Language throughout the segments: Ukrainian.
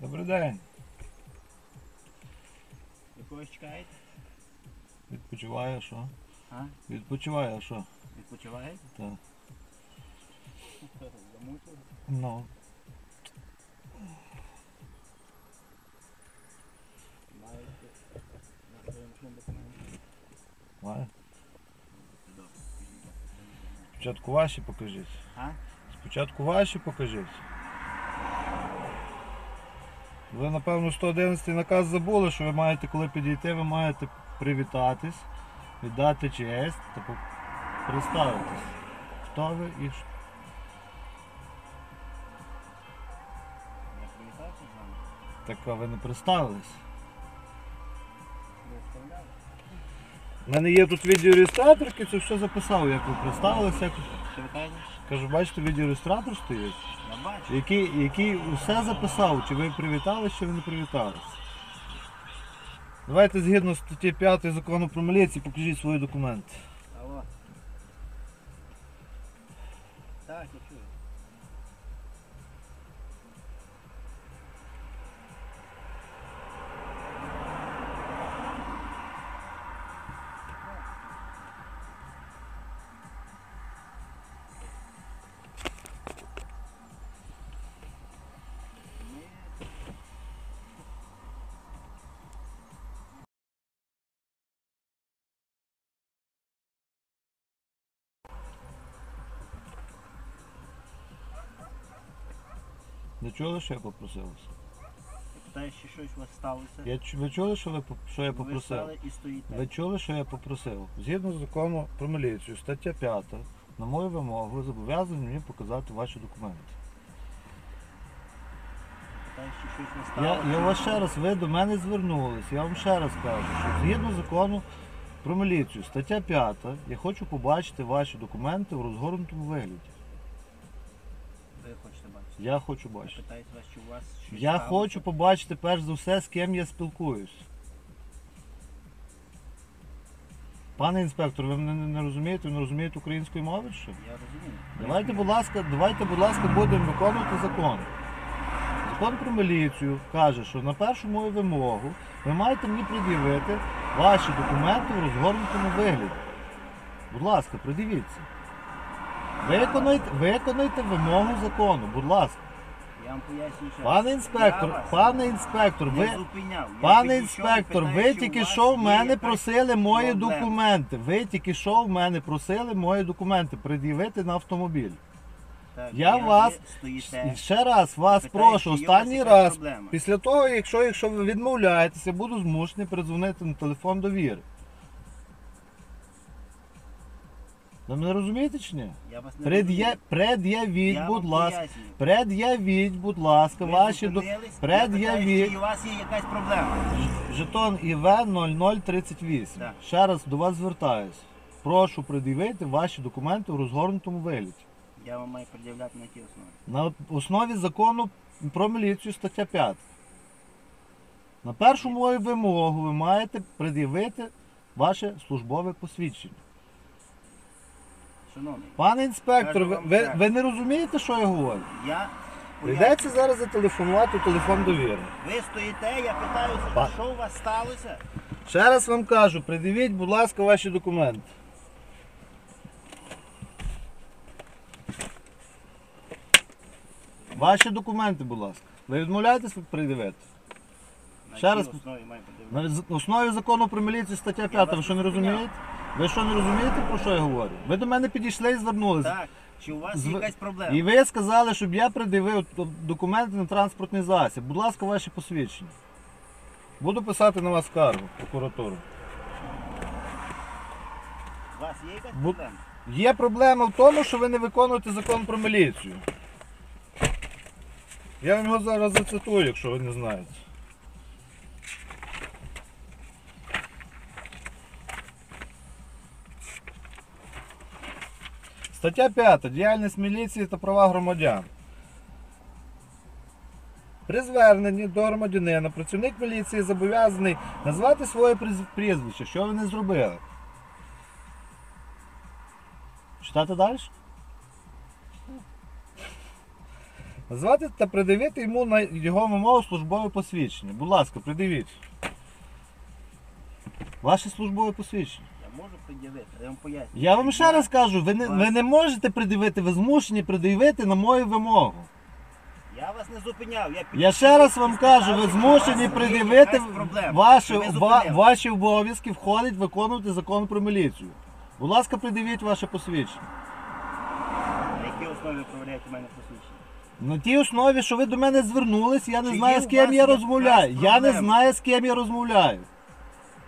Добрий день. Ви когось чекаєте? Відпочиває, що? А? Відпочиває, що? Відпочиваєте? Так. Замучили? Ну. Маєте на свою машину документи? Має. Добре. Спочатку ваші покажіть. А? Спочатку ваші покажіть. Ви, напевно, 111 наказ забули, що ви маєте, коли підійти, ви маєте привітатись, віддати честь та представитись. Хто ви і що? Так а ви не представились. У мене є тут відеореєстратор, який це все записав, як ви представилися. Кажу, бачите, відеореєстратор стоїть. Я бачу. Який, який усе записав, чи ви привітались, чи ви не привітались. Давайте згідно статті 5 закону про міліцію покажіть свої документи. Ви чули, що я попросив вас? Питаю, чи щось у вас сталося? Я, чу- ви чули, що, ви, поп- що я Ви попросив? стали і стоїте. Ви чули, що я попросив? Згідно з закону про міліцію, стаття 5, на мою вимогу, ви зобов'язані мені показати ваші документи. Питаю, чи щось у вас Я, сталося? я вас ще раз, ви до мене звернулись, я вам ще раз кажу, що згідно закону про міліцію, стаття 5, я хочу побачити ваші документи в розгорнутому вигляді. Я хочу бачити. питаюсь вас, чи у вас щось Я сталося? хочу побачити перш за все, з ким я спілкуюсь. Пане інспектор, ви мене не- не розумієте, ви не розумієте української мови? чи Що? Я розумію. Давайте, будь ласка, давайте, будь ласка, будемо виконувати закон. Закон про міліцію каже, що на першу мою вимогу ви маєте мені пред'явити ваші документи в розгорнутому вигляді. Будь ласка, придивіться. Виконайте, виконайте вимогу закону, будь ласка. Я вам пояснюю ще. Пане Я інспектор, вас пане інспектор, не ви. зупиняв. Я Пане підійшов і інспектор, питаю, ви чи тільки вас що в є мене якась просили мої проблема? документи. Ви тільки що в мене просили мої документи пред'явити на автомобіль. Так, Я ви вас стоїте. І ще раз вас питаю, прошу, чи є у вас останній якась раз. проблема? Після того, якщо, якщо ви відмовляєтеся, буду змушений передзвонити на телефон довіри. Ви мене розумієте чи ні? Я вас не Пред'я... розумію. Пред'явіть, Я будь вам ласка. пояснюю. Пред'явіть, будь ласка, Ви ваші до... зупинились, я питаю, Пред'явіть. чи у вас є якась проблема. Жетон ІВ 0038. Так. Ще раз до вас звертаюсь. Прошу пред'явити ваші документи в розгорнутому вигляді. Я вам маю пред'являти на тій основі. На основі закону про міліцію стаття 5. На першу мою вимогу ви маєте пред'явити ваше службове посвідчення. Шановний, Пане інспектор, ви, ви, ви не розумієте, що я говорю? я Прийдеться зараз зателефонувати у телефон довіри. Ви стоїте, я питаю, Па- що у вас сталося? Ще раз вам кажу, пред'явіть, будь ласка, ваші документи. Ваші документи, будь ласка. Ви відмовляєтесь пред'явити? На Ще якій раз- основі маю? На з- основі закону про міліцію стаття Я 5, вас ви що не не розумієте? Ви що не розумієте, про що я говорю? Ви до мене підійшли і звернулися. Так, чи у вас Зв- є якась проблема? І ви сказали, щоб я пред'явив т- документи на транспортний засіб. Будь ласка, ваші посвідчення. Буду писати на вас скаргу, в прокуратуру. У вас є якась Бу- проблема? Є проблема в тому, що ви не виконуєте закон про міліцію. Я вам його зараз зацитую, якщо ви не знаєте. Стаття 5. Діяльність міліції та права громадян. При зверненні до громадянина працівник міліції зобов'язаний назвати своє прізвище, що ви не зробили. Читати далі? Назвати та придивити йому на його вимогу службове посвідчення. Будь ласка, придивіть. Ваше службове посвідчення. Я можу пред'явити, я вам поясню. Я вам ще раз кажу, ви не, ви не можете придивити, ви змушені придивити на мою вимогу. Я вас не зупиняв. Я, Я ще раз вам кажу, ви змушені придивити ваші, ва- ваші обов'язки входить виконувати закон про міліцію. Будь ласка, придивіть ваше посвідчення. На якій основі ви провіряєте мене посвідчення? На тій основі, що ви до мене звернулись, я не Чи знаю, є з у ким вас я якась розмовляю. Я не проблема? знаю, з ким я розмовляю.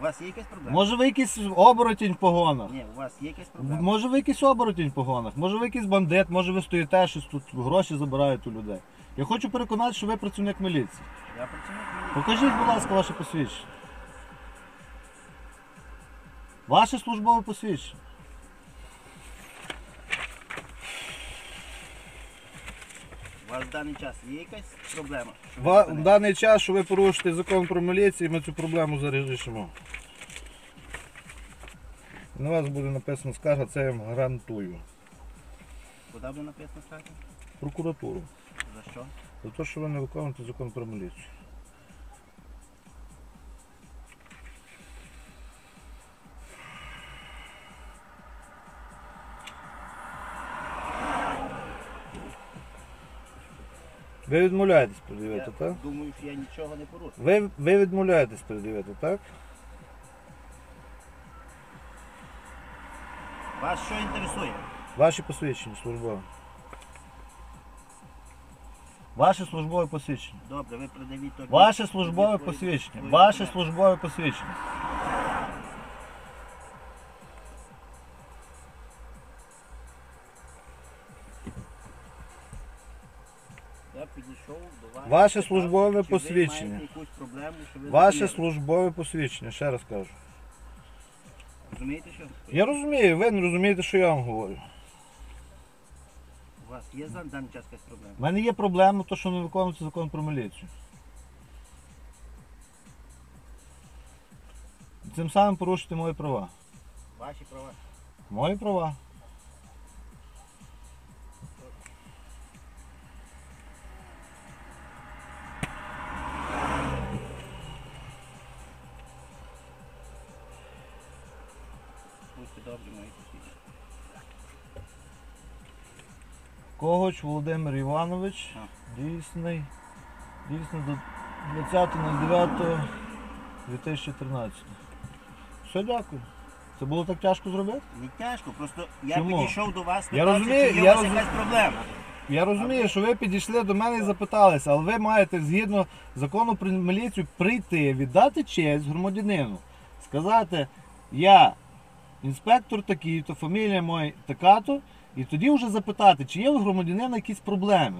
У вас є якась проблема? Може ви якийсь оборотень в погонах? Ні, у вас є якась проблема? Може ви якийсь оборотень в погонах? Може ви якийсь бандит, може ви стоїте, щось тут гроші забирають у людей. Я хочу переконати, що ви працівник міліції. Я в міліції. Покажіть, будь ласка, ваше посвідчення. Ваше службове посвідчення. У вас в даний час є якась проблема? Ва- В даний час, що ви порушите закон про міліцію, ми цю проблему зараз. На вас буде написано скарга, це я вам гарантую. Куди буде написано скарга? Прокуратуру. За що? За те, що ви не виконуєте закон про міліцію. Ви відмовляєтесь пред'явити, Я так? думаю, що я нічого не порушив. Ви, ви відмовляєтесь пред'явити, так? Вас що інтересує? Ваші посвідчення службове. Ваше службове посвідчення. Добре, ви придавіть то. Ваше службове посвідчення. Ваше службове посвідчення. Підійшов до вас. Ваше службове чи ви посвідчення. маєте якусь проблему, що ви Ваше службове посвідчення, ще раз кажу. Розумієте, що? Я розумію, ви не розумієте, що я вам говорю. У вас є за даний час якась проблема? У мене є проблема, то, що не виконується закон про міліцію. Цим самим порушити мої права. Ваші права. Мої права. Мої. Когоч Володимир Іванович, дійсний, дійсно до 20.09.2013. Все, дякую. Це було так тяжко зробити? Не тяжко, просто я Чому? підійшов до вас, Я розумію, чи є я у вас розум- якась проблема. Я розумію, що ви підійшли до мене і запиталися, але ви маєте згідно закону про міліцію прийти, віддати честь громадянину, сказати, я інспектор такий, то фамілія моя така-то, і тоді вже запитати, чи є у громадянина якісь проблеми.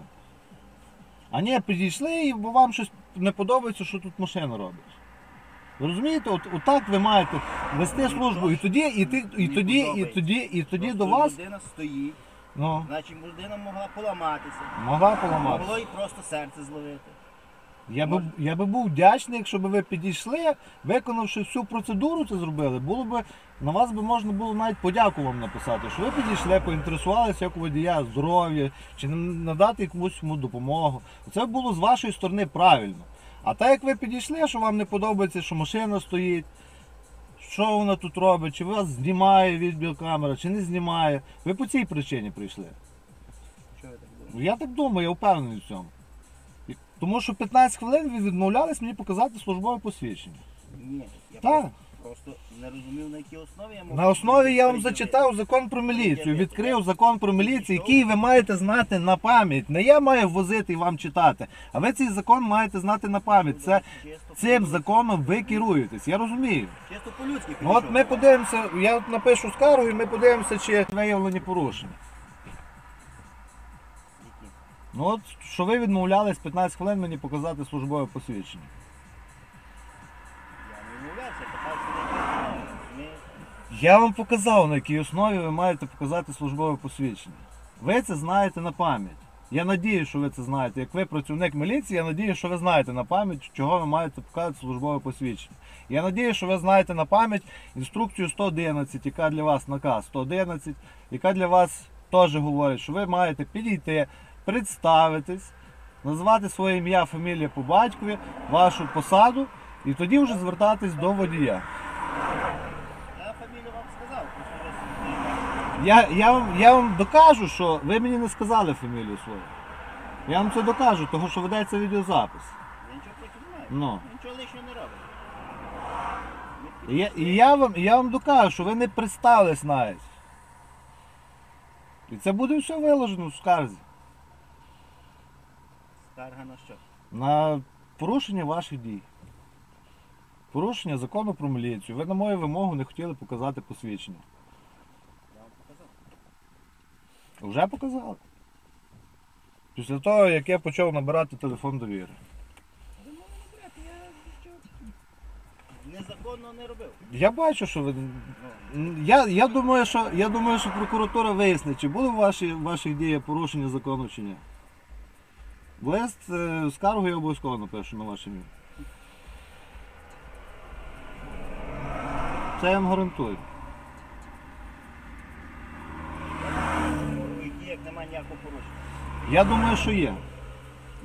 А ні, підійшли, і бо вам щось не подобається, що тут машина робить. Ви розумієте, от, отак ви маєте вести службу, і тоді, і, ти, і тоді, і тоді, і тоді до вас, Людина стоїть, ну, значить людина могла поламатися. могла поламатися. Могло і просто серце зловити. Я би, Може. я би був вдячний, якщо б ви підійшли, виконавши всю процедуру, це зробили. Було б на вас би можна було навіть подяку вам написати, що ви підійшли, поінтересувалися, як у водія здоров'я, чи надати якусь йому допомогу. Це було з вашої сторони правильно. А так як ви підійшли, що вам не подобається, що машина стоїть, що вона тут робить, чи вас знімає відеокамера, чи не знімає. Ви по цій причині прийшли. Що ви так? Ну, Я так думаю, я впевнений в цьому. Тому що 15 хвилин ви відмовлялись мені показати службове посвідчення. Ні, я Так. просто, просто не розумів, на якій основі я можу. На основі я вам зачитав закон про міліцію, відкрив закон про міліцію, який ви маєте знати на пам'ять. Не я маю возити і вам читати, а ви цей закон маєте знати на пам'ять. Це Чисто цим законом ви керуєтесь. Я розумію. Чисто по-людськи Ну от підійшов. ми подивимося, я от напишу скаргу і ми подивимося, чи виявлені порушення. Ну от що ви відмовлялись 15 хвилин мені показати службове посвідчення. Я не відмовлявся, питав, що на якій основі, розумієте? Я вам показав, на якій основі ви маєте показати службове посвідчення. Ви це знаєте на пам'ять. Я надію, що ви це знаєте. Як ви працівник міліції, я надію, що ви знаєте на пам'ять, чого ви маєте показати службове посвідчення. Я надію, що ви знаєте на пам'ять інструкцію 111, яка для вас наказ 111, яка для вас теж говорить, що ви маєте підійти, представитись, назвати своє ім'я, фамілія по батькові, вашу посаду, і тоді вже звертатись до водія. Я фамілію вам сказав. Я, я, вам, я вам докажу, що ви мені не сказали фамілію свою. Я вам це докажу, тому що ведеться відеозапис. Я нічого не маю. Ну. Нічого лишнього не робить. І я, і я, вам, я вам докажу, що ви не представились навіть. І це буде все виложено в скарзі. Скарга на що? На порушення ваших дій. Порушення закону про міліцію. Ви на мою вимогу не хотіли показати посвідчення. Я вам показав. Вже показали. Після того, як я почав набирати телефон довіри. Ви мене не брати, я нічого незаконно не робив. Я бачу, що ви. Я, я, думаю, що, я думаю, що прокуратура вияснить, чи були в ваші, в ваших діях порушення закону чи ні. Лист е, скаргу я обов'язково напишу на ваше ім'я. Це я вам гарантую. діях немає ніякого порушення. Я думаю, що є.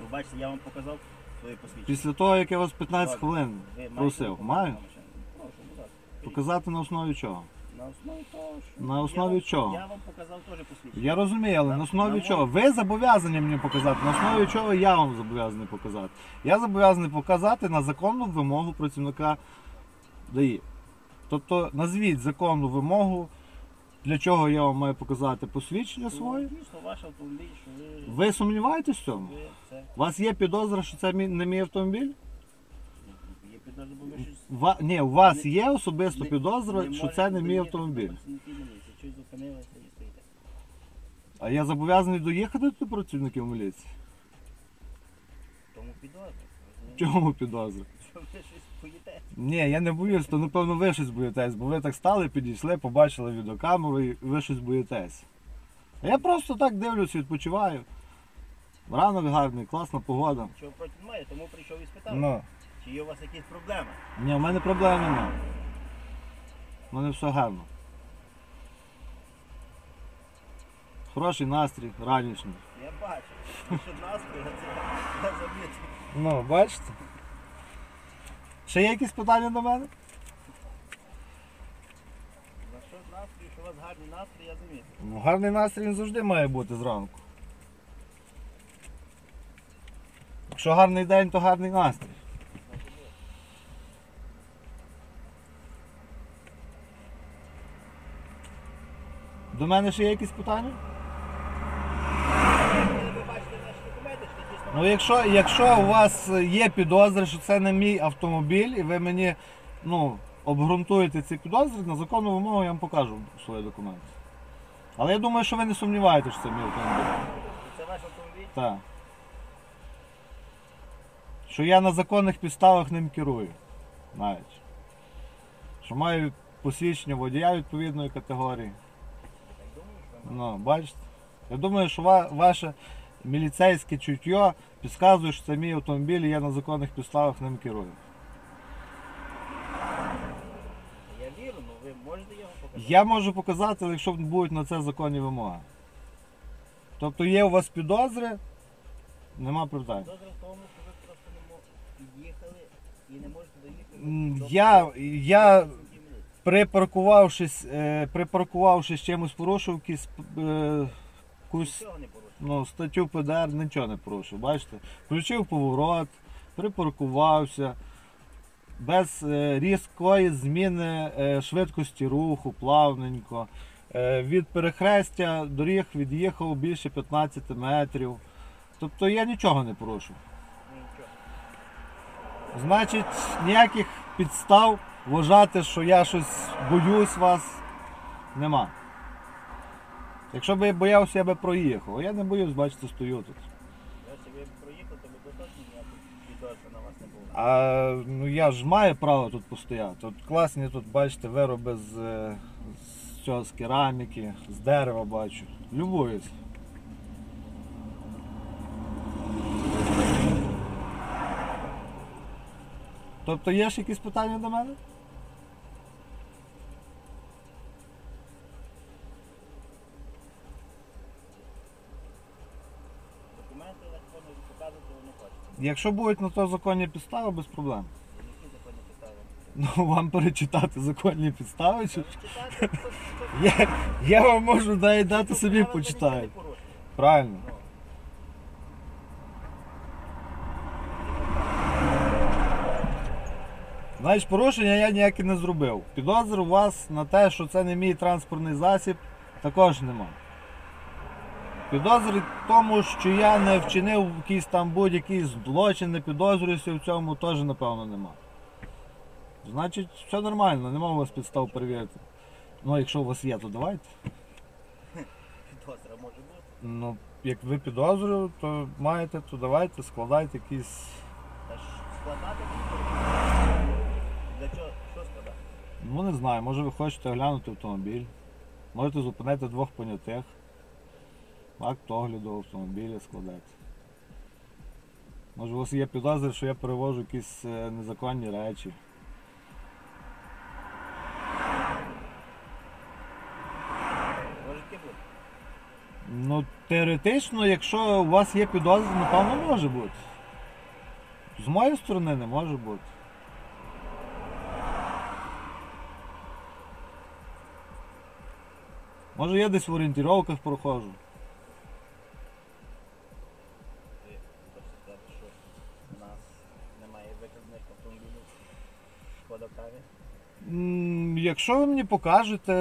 Ви бачите, я вам показав своє посвідчення. Після того, як я вас 15 хвилин просив. Маю? Прошу, будь ласка. Показати на основі чого? На основі того, що... На основі я чого? Я вам показав теж посвідчення. Я розумію, але На- основі на чого? Ви зобов'язані мені показати. На основі чого я вам зобов'язаний показати? Я зобов'язаний показати на законну вимогу працівника ДАІ. Тобто назвіть законну вимогу, для чого я вам маю показати посвідчення Ну, своє. Дійсно, ваш автомобіль, що ви... Ви сумніваєтесь в цьому? Ви це... У вас є підозра, що це мій- не мій автомобіль? Є бо ви щось... Ва- Ні, у вас є особисто підозра, не що це не мій автомобіль. Щось зупинилося і стоїте. А я зобов'язаний доїхати до працівників міліції? Тому підозра. розумієте? Чому підозра? Що ви щось боїте? Ні, я не боюсь, то напевно ви щось боїтесь, бо ви так стали, підійшли, побачили відеокамеру і ви щось боїтесь. А я просто так дивлюсь, відпочиваю. Ранок гарний, класна погода. Чого проти немає, тому прийшов і спитав, Ну, чи є у вас якісь проблеми. ні, в мене проблем немає. У мене все гарно. Хороший настрій, ранішній. Я бачу, що настрій, я це я замітив. Ну, бачите? Ще є якісь питання до мене? За що настрій, що у вас гарний настрій, я замітив. Ну, гарний настрій він завжди має бути зранку. Якщо гарний день, то гарний настрій. До мене ще є якісь питання? Ну, якщо, якщо у вас є підозри, що це не мій автомобіль, і ви мені ну, обґрунтуєте ці підозри, на законну вимогу я вам покажу свої документи. Але я думаю, що ви не сумніваєтеся, що це мій автомобіль. це ваш автомобіль, Так. Що я на законних підставах ним керую. Навіть. Що маю посвідчення водія відповідної категорії. так думаю, що ви Ну, бачите? Я думаю, що ва- ваше міліцейське чуття підказує, що це мій автомобіль і я на законних підставах ним керую. Я вірю, ну ви можете його показати. Я можу показати, якщо будуть на це законні вимоги. Тобто є у вас підозри, нема питань. Підозра в тому, що ви просто не мо- під'їхали і не можете доїхати. М, до Я, я. Припаркувавшись, е, припаркувавшись чимось порушив е, якусь ну, статтю ПДР, нічого не порушив. Бачите? Включив поворот, припаркувався. Без е, різкої зміни е, швидкості руху, плавненько. Е, від перехрестя доріг від'їхав більше 15 метрів. Тобто я нічого не порушив. Значить, ніяких підстав вважати, що я щось боюсь вас, нема. Якщо б я боявся, я би проїхав. А я не боюсь, бачите, стою тут. Якщо ви проїхали, то ви достатньо ніяких підозри на вас не було. А ну я ж маю право тут постояти. Тут класні тут, бачите, вироби з, е, з, цього, з кераміки, з дерева бачу. Любуюсь. Тобто є ще якісь питання до мене? Якщо будуть на то законні підстави, без проблем. Які законні підстави? Ну вам перечитати законні підстави. Чи... Читати, хто- хто- Я, я вам можу навіть дати хто собі взагалі почитаю. не порушує. Правильно. Ну. Знаєш, порушення я ніяке не зробив. Підозр у вас на те, що це не мій транспортний засіб, також нема. Підозри в тому, що я не вчинив якийсь там будь-який злочин, не підозрююся в цьому, теж напевно нема. Значить, все нормально, нема у вас підстав перевірити. Ну, якщо у вас є, то давайте. Підозра може бути. Ну, як ви підозрюєте, то маєте, то давайте, складайте якісь. Та ж складати Для чого? Що складати? Ну не знаю, може ви хочете оглянути автомобіль. Можете зупинити двох понятих. Акт огляду автомобіля складати. Може у вас є підозри, що я перевожу якісь е, незаконні речі. Ну, теоретично, якщо у вас є підозри, напевно може бути. З моєї сторони не може бути. Може я десь в орієнтировках проходжу. Якщо ви мені покажете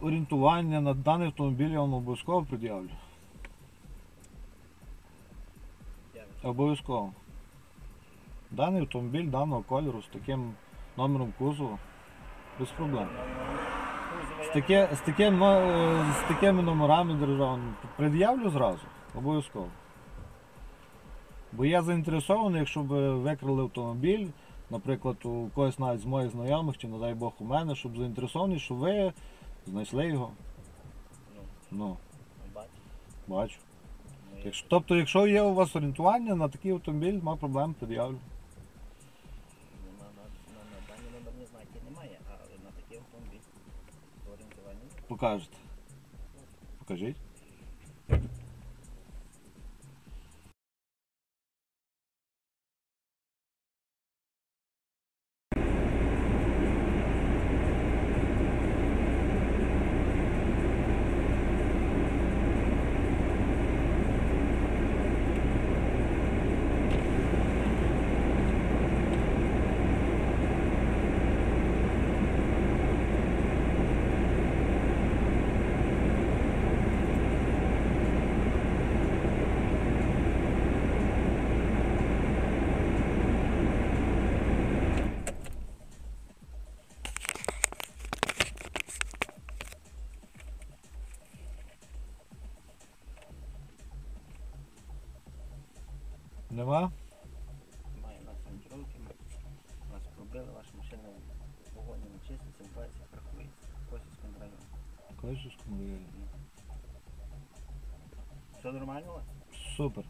орієнтування на даний автомобіль, я вам обов'язково пред'явлю. Обов'язково. Даний автомобіль даного кольору з таким номером кузова. Без проблем. З, таке, з, таким, е, з такими номерами державними пред'явлю зразу. Обов'язково. Бо я заінтересований, якщо б викрали автомобіль, наприклад, у когось навіть з моїх знайомих, чи, не дай Бог, у мене, щоб заінтересований, що ви знайшли його. Ну, Ну, бачу. бачу. Ну, Якщо, тобто, якщо є у вас орієнтування на такий автомобіль, нема проблем, пред'явлю. Ну, на, на, на, на дані номерні знаки немає, а на такий автомобіль орієнтування. Покажете. Покажіть. Нема? Немає у нас орієнтировки, ми нас пробили, ваша машина в вогоні не чиститься, вбивається, рахується. Косівському районі. Косівському районі. Все нормально у вас? Супер.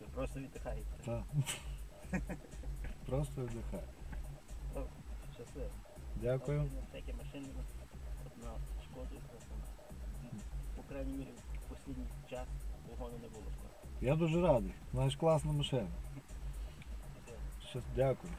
Ви просто віддихаєте. Так. Просто віддихай. Щасливо. Дякую. Такі машини от на шкоду по крайній мірі в останній час вогону не було. Я дуже радий. Знаєш, класна машина. Дякую.